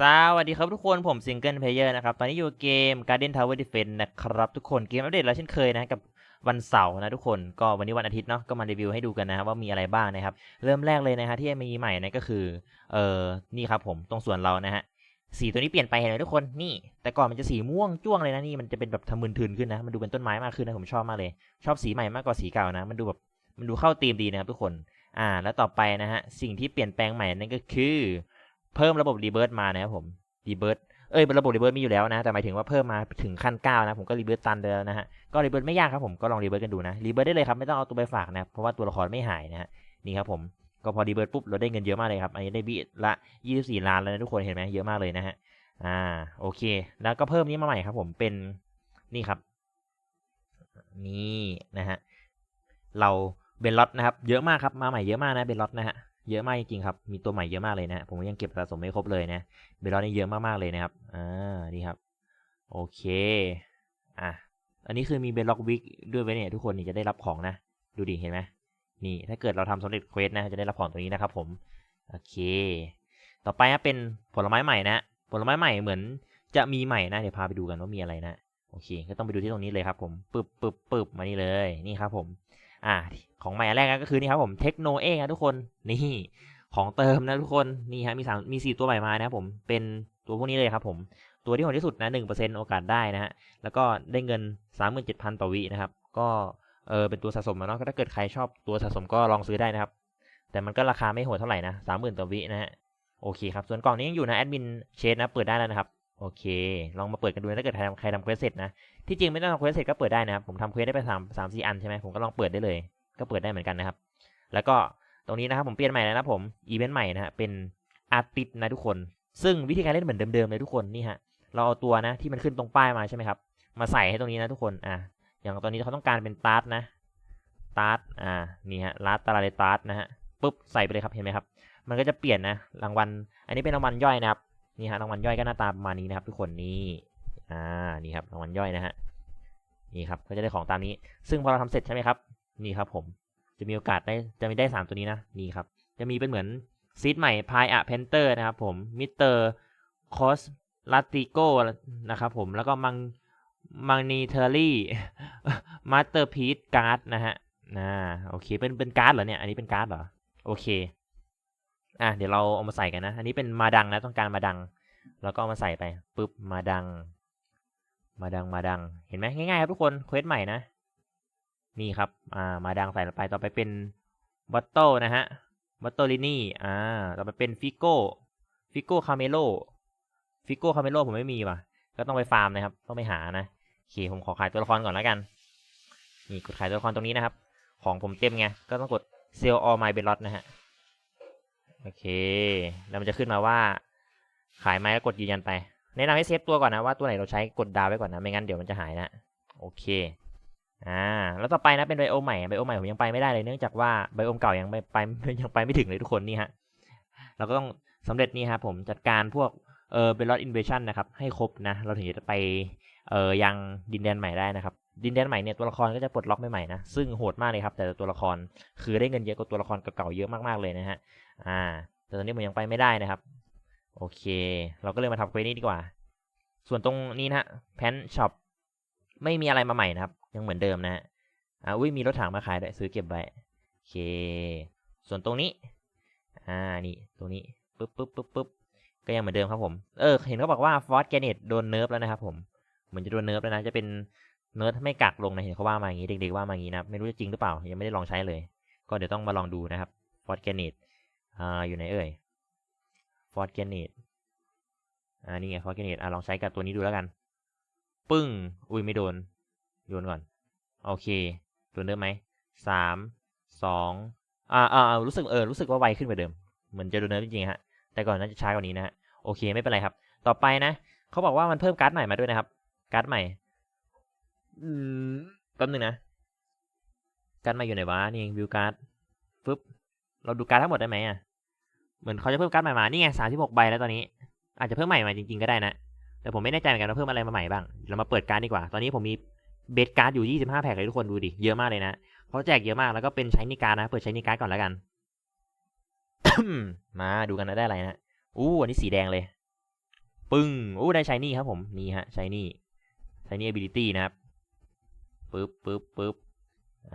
สวัสดีครับทุกคนผมซิงเกิลเพลเยอร์นะครับ ตอนนี้อยู่เกม Garden Tower Defense นะครับ ทุกคนเกมอัปเดตแล้วเช่นเคยนะกับวันเสาร์นะทุกคนก็วันนี้วันอาทิตย์เนาะก็มารีวิวให้ดูกันนะว่ามีอะไรบ้างนะครับ เริ่มแรกเลยนะฮะที่มีใหม่นะก็คือเออนี่ครับผมตรงส่วนเรานะฮะสีตัวนี้เปลี่ยนไปเห็นไหมทุกคนนี่แต่ก่อนมันจะสีม่วงจ้วงเลยนะนี่มันจะเป็นแบบทะมึนทึนขึ้นนะมันดูเป็นต้นไม้มากขึ้นนะผมชอบมากเลย ชอบสีใหม่มากกว่าสีเก่านะ มันดูแบบมันดูเข้าธีมดีนะครับทุกคนอ่าแล้วต่อไปนะฮะสิ่งที่เปลี่ยนแปลงใหม่นั่นก็คือ เพิ่มระบบรีเบิร์ตมานะครับผมรีเบิร์ตเอ้ยระบบรีเบิร์ตมีอยู่แล้วนะ แต่หมายถึงว่าเพิ่มมาถึงขั้น 9 นะ ผมก็รีเบิร์ตตันเลยนะฮะ ก็รีเบิร์ตไม่ยากครับผม ก็ลองรีเบิร์ตกันดูนะ รีเบิร์ตได้เลยครับ ไม่ต้องเอาตัวไปฝากนะ เพราะว่าตัวละครไม่หายนะฮะ นี่ครับผม ก็พอรีเบิร์ตปุ๊บ เราได้เงินเยอะมากเลยครับ อันนี้ได้บิละ 24 ล้านแล้วนะทุกคน เห็นไหมเยอะมากเลยนะฮะ อ่า โอเค แล้วก็เพิ่มนี้มาใหม่ครับ ผม เป็น นี่ครับ นี่นะฮะ เราเบนล็อตนะครับ เยอะมากครับ มาใหม่เยอะมากนะเบนล็อตนะฮะ เยอะมากจริงๆครับ มีตัวใหม่เยอะมากเลยนะ ผมยังเก็บสะสมไม่ครบเลยนะ เบลล์นี่เยอะมากๆเลยนะครับ อ่า นี่ครับ โอเค อะ อันนี้คือมีเบลล็อกวิกด้วยไว้เนี่ยทุกคนนี่จะได้รับของนะ ดูดิ เห็นไหมนี่ ถ้าเกิดเราทำสำเร็จเควสนะ จะได้รับของตัวนี้นะครับผม โอเค ต่อไปนะเป็นผลไม้ใหม่นะ ผลไม้ใหม่เหมือนจะมีใหม่นะ เดี๋ยวพาไปดูกันว่ามีอะไรนะ โอเค ก็ต้องไปดูที่ตรงนี้เลยครับผม ปึบปึบปึบมานี่เลย นี่ครับผม อ่าของใหม่อันแรกก็คือนี่ครับผมเทคโนเองนะทุกคนนี่ของเติมนะทุกคนนี่ฮะมีสามมีสี่ตัวใหม่มานะครับผมเป็นตัวพวกนี้เลยครับผมตัวที่โหดที่สุดนะหนึ่งเปอร์เซ็นโอกาสได้นะฮะแล้วก็ได้เงินสามหมื่นเจ็ดพันต่อวินะครับก็เออเป็นตัวสะสมนะเนาะก็ถ้าเกิดใครชอบตัวสะสมก็ลองซื้อได้นะครับ แต่มันก็ราคาไม่โหดเท่าไหร่นะสามหมื่นต่อวินะฮะโอเคครับส่วนกล่องนี้ยังอยู่นะแอดมินเชดนะเปิดได้แล้วนะครับโอเค ลองมาเปิดกันดูนะถ้าเกิดใครทำใครทำเควสเสร็จนะ ที่จริงไม่ต้องทำเควสเสร็จก็เปิดได้นะครับผมทำเควสได้ไปสามสามสี่อันใช่ไหมผมก็ลองเปิดได้เลย ก็เปิดได้เหมือนกันนะครับ แล้วก็ตรงนี้นะครับผมเปลี่ยนใหม่แล้วนะผมอีเวนต์ใหม่นะฮะเป็นอาร์ติสนะทุกคน ซึ่งวิธีการเล่นเหมือนเดิมๆเลยทุกคนนี่ฮะเราเอาตัวนะที่มันขึ้นตรงป้ายมาใช่ไหมครับมาใส่ให้ตรงนี้นะทุกคนอะอย่างตอนนี้เขาต้องการเป็นตาร์ตนะตาร์ตอ่านี่ฮะลาตาลาเลตาร์ตนะฮะปุ๊บใส่ไปเลยครับเห็นไหมครับ มันก็จะเปลี่ยนนะรางวัล อันนี้เป็นรางวัลย่อยนะครับนี่ฮะรางวัลย่อยก็หน้าตาประมาณนี้นะครับทุกคนนี่ อ่านี่ครับรางวัลย่อยนะฮะนี่ครับก็จะได้ของตามนี้ ซึ่งพอเราทำเสร็จใช่ไหมครับนี่ครับ ผมจะมีโอกาสได้จะมีได้สามตัวนี้นะนี่ครับ จะมีเป็นเหมือนซีดใหม่พายอะเพนเตอร์นะครับผมมิสเตอร์คอสลาติโกนะครับผมแล้วก็มังมังนีเทอรี่มาสเตอร์พีซการ์ดนะฮะนะโอเคเป็นเป็นการ์ดเหรอเนี่ยอันนี้เป็นการ์ดเหรอโอเคอะเดี๋ยวเราเอามาใส่กันนะ อันนี้เป็นมาดังนะต้องการมาดัง แล้วก็เอามาใส่ไปปุ๊บมาดัง มาดังมาดัง เห็นไหมง่ายๆครับทุกคนเควสใหม่นะ นี่ครับ อ่า มาดังใส่ลงไปต่อไปเป็นวัตโตนะฮะวัตโตลินี่ อ่า ต่อไปเป็นฟิโก้ฟิโก้คาเมโลฟิโก้คาเมโลผมไม่มีว่ะ ก็ต้องไปฟาร์มนะครับ ต้องไปหานะโอเคผมขอขายตัวละครก่อนแล้วกัน นี่กดขายตัวละครตรงนี้นะครับ ของผมเต็มไง ก็ต้องกดเซลล์ออ my b e l o t นะฮะ โอเค แล้วมันจะขึ้นมาว่า ขายไหมแล้วกดยืนยันไป แนะนำให้เซฟตัวก่อนนะว่าตัวไหนเราใช้กดดาวไว้ก่อนนะไม่งั้นเดี๋ยวมันจะหายนะโอเคอ่าแล้วต่อไปนะเป็นไบโอมใหม่ไบโอมใหม่ผมยังไปไม่ได้เลยเนื่องจากว่าไบโอมเก่ายังไปไปยังไปไม่ถึงเลยทุกคนนี่ฮะเราก็ต้องสำเร็จนี่ครับผมจัดการพวกเออเบลลออินเวชั่นนะครับให้ครบนะเราถึงจะไปเออยังดินแดนใหม่ได้นะครับดินแดนใหม่เนี่ยตัวละครก็จะปลดล็อกใหม่ๆนะซึ่งโหดมากเลยครับแต่ตัวละครคือได้เงินเยอะกว่าตัวละครเก่าๆเยอะมากๆเลยนะฮะอ่าแต่ตอนนี้ผมยังไปไม่ได้นะครับ โอเค เราก็เลยมาทำเควสนี้ดีกว่า ส่วนตรงนี้นะฮะแพนช็อปไม่มีอะไรมาใหม่นะครับ ยังเหมือนเดิมนะฮะอ่าอุ้ยมีรถถังมาขายด้วยซื้อเก็บไว้โอเค ส่วนตรงนี้ อ่านี่ตรงนี้ปึ๊บปึ๊บปึ๊บปึ๊บก็ยังเหมือนเดิมครับผม เออ เห็นเขาบอกว่าฟอสแกเนตโดนเนิร์ฟแล้วนะครับผมเหมือนจะโดนเนิร์ฟแล้วนะ จะเป็นเนิร์ฟไม่กักลงนะเห็นเขาว่ามาอย่างนี้ เด็กๆว่ามาอย่างนี้นะไม่รู้จะจริงหรือเปล่า ยังไม่ได้ลองใช้เลย ก็เดี๋ยวต้องมาลองดูนะครับฟอสแกเนตอ่าอยู่ไหนเอ่ย ฟอสแกเนตอ่านี่ไงฟอสแกเนตอ่าลองใช้กับตัวนี้ดูแล้วกัน ปึ้ง อุ้ยไม่โดน โยนก่อน โอเคตัวเดิมไหมสามสองอ่าอ่ารู้สึกเออรู้สึกว่าไวขึ้นกว่าเดิม เหมือนจะโดนเนิร์ฟจริงๆฮะ แต่ก่อนน่าจะช้ากว่านี้นะฮะ โอเคไม่เป็นไรครับ ต่อไปนะเขาบอกว่ามันเพิ่มการ์ดใหม่มาด้วยนะครับ การ์ดใหม่ อืมแป๊บนึงนะ การ์ดใหม่อยู่ไหนวะ นี่เองวิวการ์ดปึ๊บ เราดูการ์ดทั้งหมดได้ไหมอะ เหมือนเขาจะเพิ่มการ์ดใหม่มา นี่ไงสามสิบหกใบแล้วตอนนี้ อาจจะเพิ่มใหม่มาจริงๆก็ได้นะ แต่ผมไม่แน่ใจเหมือนกันว่าเพิ่มอะไรมาใหม่บ้าง เรามาเปิดการ์ดดีกว่า ตอนนี้ผมมีเบสการ์ดอยู่25แพ็คเลยทุกคนดูดิ เยอะมากเลยนะเขาแจกเยอะมากแล้วก็เป็นใช้นิการดนะ เปิดใช้นิการดก่อนแล้วกัน มาดูกันนะได้อะไรนะ อู้อันนี้สีแดงเลย ปึ้ง อู้ได้ชายนี่ครับผม นี่ฮะชายนี่ชายนี่ ability นะครับปึ๊บปึ๊บปึ๊บ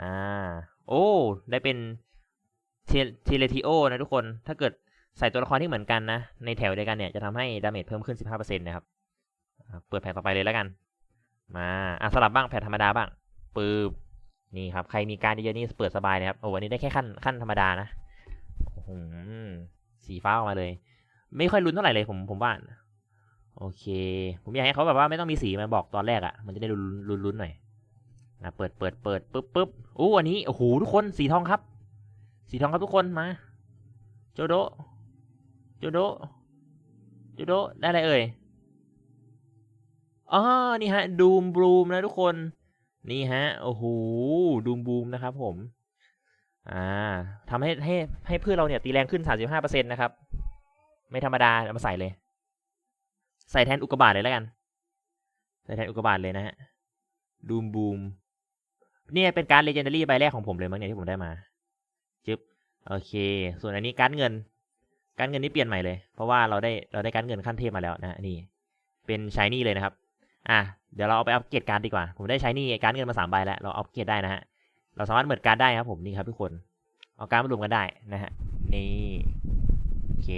อ่า โอ้ ได้เป็นเทเลทิโอนะทุกคน ถ้าเกิด ใส่ตัวละครที่เหมือนกันนะ ในแถวเดียวกันเนี่ยจะทำให้ดาเมจเพิ่มขึ้น 15%นะครับ เปิดแผ่นต่อไปเลยแล้วกัน มาอะสลับบ้างแผ่นธรรมดาบ้างปึ๊บนี่ครับ ใครมีการเยอะนี่เปิดสบายนะครับ โอ้วันนี้ได้แค่ขั้นขั้นธรรมดานะโอ้โหสีฟ้าออกมาเลย ไม่ค่อยลุ้นเท่าไหร่เลยผมผมว่าโอเค ผมอยากให้เขาแบบว่าไม่ต้องมีสีมาบอกตอนแรกอะ่ะ มันจะได้ลุ้นลุ้นหน่อยนะเปิดเปิดเปิดปึ๊บปึ๊บอู้อันนี้โอ้โหทุกคนสีทองครับ สีทองครับทุกคนมา โจโด จโดโจโดได้อะไรเอ่ยอ๋อนี่ฮะดูมบลูมนะทุกคน นี่ฮะ โอ้โหดูมบูมนะครับผม อ่าทำให้ให้ให้เพื่อเราเนี่ยตีแรงขึ้น 35%นะครับ ไม่ธรรมดาเอามาใส่เลย ใส่แทนอุกกาบาตเลยแล้วกัน ใส่แทนอุกกาบาตเลยนะฮะดูมบูมเนี่ยเป็นการเลเจนดารี่ใบแรกของผมเลยมั้งเนี่ยที่ผมได้มา จึ๊บ โอเค ส่วนอันนี้การเงิน การเงินนี่เปลี่ยนใหม่เลย เพราะว่าเราได้เราได้การเงินขั้นเทพมาแล้วนะนี่ เป็นชายนี่เลยนะครับ อะเดี๋ยวเราเอาไปอัปเกรดการดีกว่า ผมได้ใช้นี่การเงินมาสามใบแล้วเราอัปเกรดได้นะฮะเราสามารถเหมือนการได้ครับผมนี่ครับทุกคนเอาการมารวมกันได้นะฮะนี่โอเค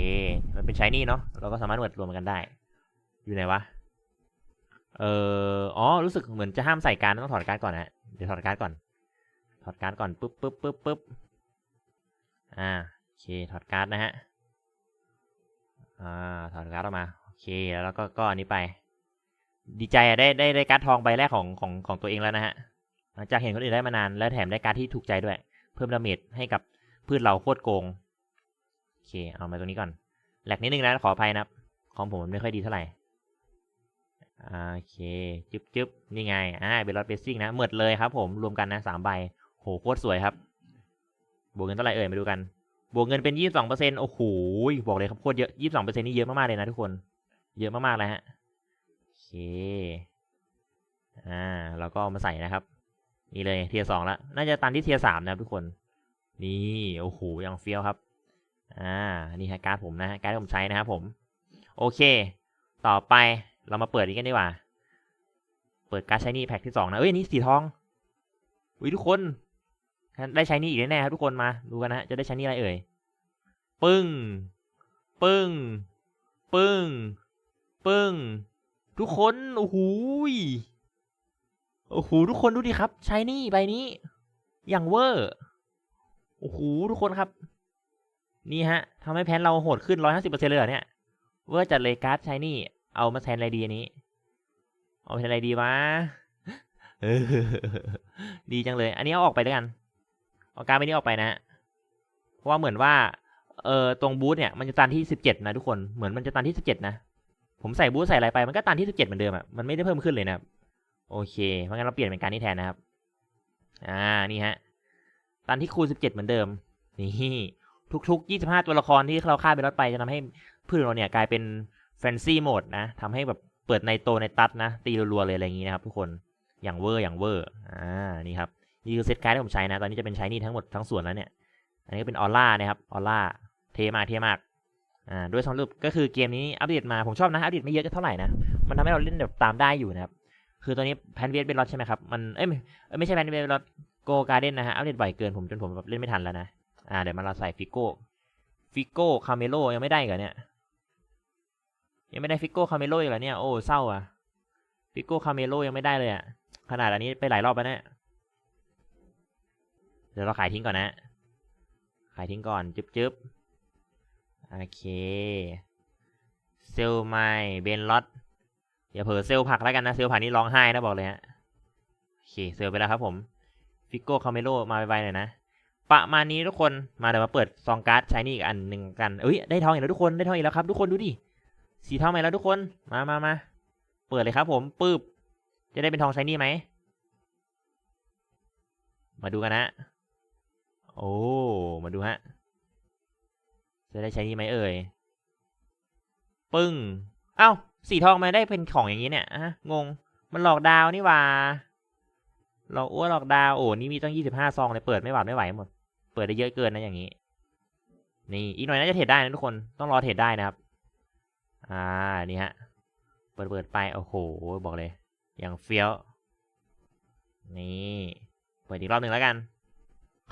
มันเป็นใช้นี่เนาะเราก็สามารถเหมือนรวมกันได้ อยู่ไหนวะเอออ๋อรู้สึกเหมือนจะห้ามใส่การต้องถอดการก่อนนะฮะเดี๋ยวถอดการก่อน ถอดการก่อนปุ๊บปุ๊บปุ๊บปุ๊บอ่าโอเคถอดการนะฮะ อ่าถอดการ์ดออกมา โอเค แล้วก็ก็อันนี้ไป ดีใจอะได้ได้ได้การ์ดทองใบแรกของของของตัวเองแล้วนะฮะ หลังจากเห็นคนอื่นได้มานาน แล้วแถมได้การ์ดที่ถูกใจด้วย เพิ่มดาเมจให้กับพืชเราโคตรโกง โอเค เอามาตรงนี้ก่อน แหลกนิดนึงนะขออภัยนะครับของผมมันไม่ค่อยดีเท่าไหร่โอเค จึ๊บจึ๊บนี่ไง อ่า เบลลอดเบสซิ่งนะเหมือดเลยครับผม รวมกันนะสามใบ โห โคตรสวยครับ บวกเงินเท่าไหร่เอ่ย มาดูกัน บวกเงินเป็นยี่สิบสองเปอร์เซ็นต์โอ้โหบอกเลยครับโคตรเยอะยี่สิบสองเปอร์เซ็นต์นี่เยอะมากๆเลยนะทุกคน เยอะมากๆเลยฮะโอเคอ่าเราก็เอามาใส่นะครับ นี่เลยเทียสองแล้วน่าจะตันที่เทียสามนะครับทุกคน นี่โอ้โหยังเฟี้ยวครับ อ่านี่ฮะการ์ดผมนะฮะการ์ดที่ผมใช้นะครับผม โอเค ต่อไปเรามาเปิดนี้กันดีกว่า เปิดการ์ดใช้นี่แพ็คที่สองนะเอ้ยนนี่สีทองอุ้ยทุกคน ได้ใช้นี่อีกแน่ๆครับทุกคนมาดูกันนะจะได้ใช้นี่อะไรเอ่ยปึ้ง ปึ้ง ปึ้ง ปึ้ง ทุกคนโอ้โหโอ้โหทุกคนดูดิครับใช้นี่ใบนี้ อย่างเวอร์โอ้โหทุกคนครับ นี่ฮะทำให้แพนเราโหดขึ้นร้อยห้าสิบเปอร์เซ็นต์เลยเหรอเนี่ยเวอร์จัดเลยการ์ดใช้นี่ เอามาแทนอะไรดีอันนี้ เอาแทนอะไรดีวะเออดีจังเลย อันนี้เอาออกไปด้วยกัน เอาการ์ดใบนี้ออกไปนะ เพราะว่าเหมือนว่าเออตรงบูธเนี่ยมันจะตันที่สิบเจ็ดนะทุกคนเหมือนมันจะตันที่สิบเจ็ดนะ ผมใส่บูธใส่อะไรไปมันก็ตันที่สิบเจ็ดเหมือนเดิมอะมันไม่ได้เพิ่มขึ้นเลยนะครับโอเคเพราะงั้นเราเปลี่ยนเป็นการนี้แทนนะครับ อ่านี่ฮะตันที่คูณสิบเจ็ดเหมือนเดิมนี่ทุกๆยี่สิบห้าตัวละครที่เราฆ่าไปรถไปจะทำให้พืชเราเนี่ยกลายเป็นแฟนซี่โหมดนะทำให้แบบเปิดในโตในตัดนะ ตีรัวๆเลยอะไรอย่างนี้นะครับทุกคนอย่างเวอร์อย่างเวอร์อ่านี่ครับ นี่คือเซตการ์ดที่ผมใช้นะ ตอนนี้จะเป็นใช้นี่ทั้งหมดทั้งส่วนแล้วเนี่ย อันนี้ก็เป็นออร่านะครับออร่าเทมากเทมากอ่าด้วยสรุปก็คือเกมนี้อัปเดตมาผมชอบนะอัปเดตไม่เยอะก็เท่าไหร่นะมันทำให้เราเล่นแบบตามได้อยู่นะครับคือตอนนี้แพนเวสเป็นรอดใช่ไหมครับมันเอ้ยไม่ไม่ใช่แพนเวสเป็นรอดโกการ์เด้นนะฮะอัปเดตบ่อยเกินผมจนผมแบบเล่นไม่ทันแล้วนะอ่าเดี๋ยวมาเราใส่ฟิโก้ฟิโก้คาเมโลยังไม่ได้เหรอเนี่ยยังไม่ได้ฟิโก้คาเมโลอีกเหรอเนี่ยโอ้เศร้าอะฟิโก้คาเมโลยังไม่ได้เลยอะขนาดอันนี้ไปหลายรอบแล้วเนี่ย ดี๋ยวเราขายทิ้งก่อนนะ ขายทิ้งก่อนจึ๊บจึ๊บโอเค เซลไม่เบนล็อตอย่าเผลอเซลผักแล้วกันนะ เซลผักนี่ร้องไห้นะบอกเลยฮะ โอเค เซลไปแล้วครับผม ฟิกโก้คาเมโลมาไวๆหน่อยนะ ประมาณนี้ทุกคน มาเดี๋ยวมาเปิดซองการ์ดใช้นี่อีกอันหนึ่งกัน เอ้ย ได้ทองอีกแล้วทุกคน ได้ทองอีกแล้วครับทุกคนดูดิ สีทองใหม่แล้วทุกคน มามามาเปิดเลยครับผมปึ๊บ จะได้เป็นทองใช้นี่ไหม มาดูกันนะ โอ้ มาดูฮะ จะได้ใช้นี่ไหมเอ่ย ปึ้ง เอ้า สีทองมาได้เป็นของอย่างนี้เนี่ยอะงง มันหลอกดาวนี่ว่าหลอกอ้วนหลอกดาว โอ้ นี่มีตั้งยี่สิบห้าซองเลย เปิดไม่หวาดไม่ไหวหมด เปิดได้เยอะเกินนะอย่างนี้ นี่ อีกหน่อยน่าจะเทรดได้นะทุกคน ต้องรอเทรดได้นะครับ อ่า นี่ฮะ เปิดเปิดไป โอ้โห บอกเลย อย่างเฟี้ยว นี่ เปิดอีกรอบหนึ่งแล้วกัน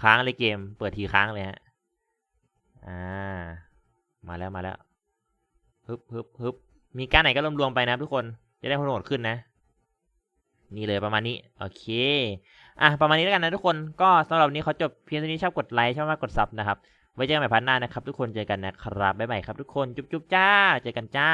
ค้างเลยเกม เปิดทีค้างเลยฮะ อ่า มาแล้วมาแล้วฮึบฮึบฮึบมีการไหนก็รวมๆไปนะทุกคน จะได้โหดขึ้นนะ นี่เลยประมาณนี้ โอเค อะ ประมาณนี้แล้วกันนะทุกคน ก็สำหรับวันนี้เขาจบเพียงเท่านี้ชอบกดไลค์ชอบมากกดซับนะครับ ไว้เจอกันใหม่พันหน้านะครับ ทุกคน เจอกันนะครับบ๊ายบายครับทุกคน จุ๊บๆจ้า เจอกันจ้า